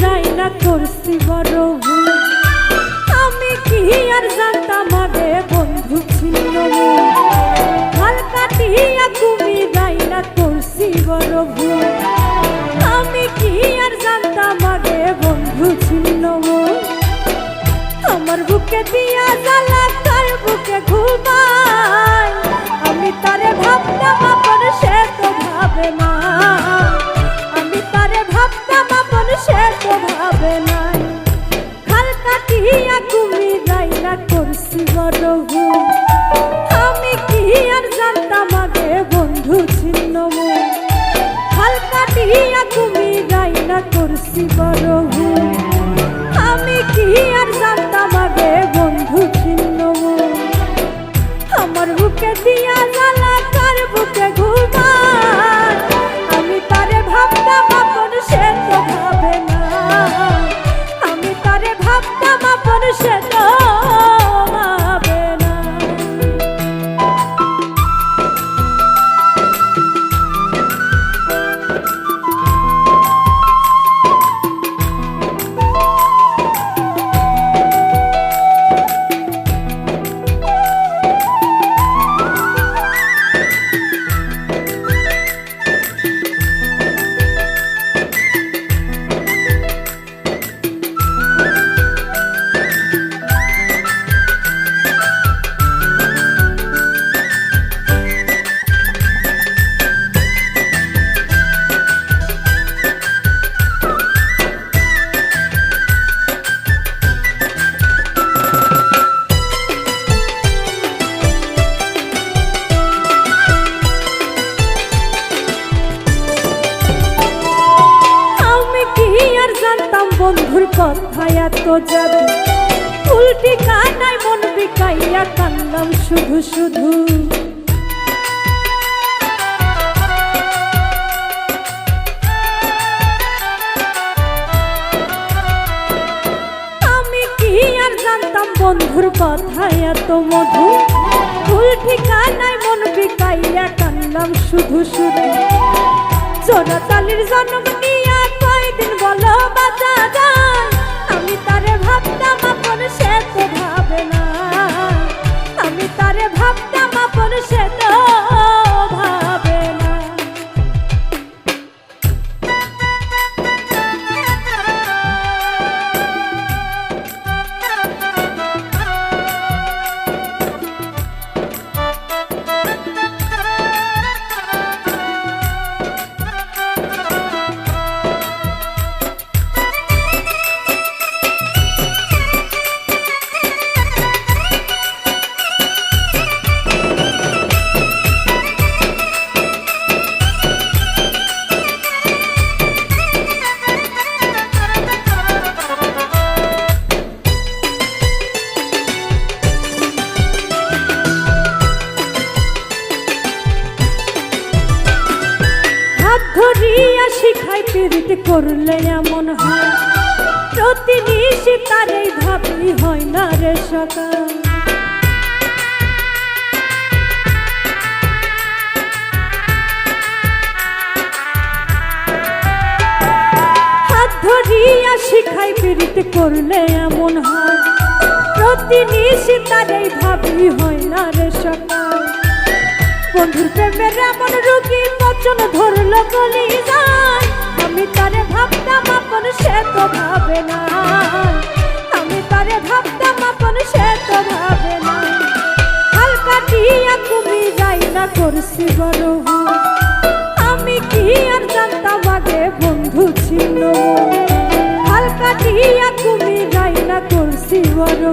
যাই না করছি বড় আমি কি আর জানতাম আগে বন্ধু ছিল হালকা দিয়া তুমি যাই না করছি বড় আমি কি আর জানতাম আগে বন্ধু ছিল আমার বুকে দিয়া জ্বালা, তার বুকে ঘুমায়। আমি তারে ভাবতাম সে তো ভাবে না। করছি বন্ধুর কথা এত যাবে উল্টি কানায় মন বিকাইয়া কান্দাম শুধু শুধু। আমি কি আর জানতাম বন্ধুর কথা এত মধু? ভুল ঠিকানায় মন বিকাইয়া কান্দাম শুধু শুধু। জোনাতালির জন্ম নিয়া কয়দিন বলো বাঁচা যায় করলে এমন হয়? প্রতি নিশি তারেই ভাবলি হয় না রে সকাল। হাত ধরিয়া শিখাই পীড়িত করলে এমন হয়? প্রতি নিশি তারেই ভাবলি হয় না রে সকাল। বন্ধুর প্রেমের এমন রুগী বচন ধরলো গলি যায় আমি তারে ভাবতাম আপন সে তো ভাবে না। আমি তারে ভাবতাম আপন সে তো ভাবে না। হালকা দিয়া তুমি যাই না করছি বড়। আমি কি আর জানতাম আগে বন্ধু ছিল। হালকা দিয়া তুমি যাই না করছি বড়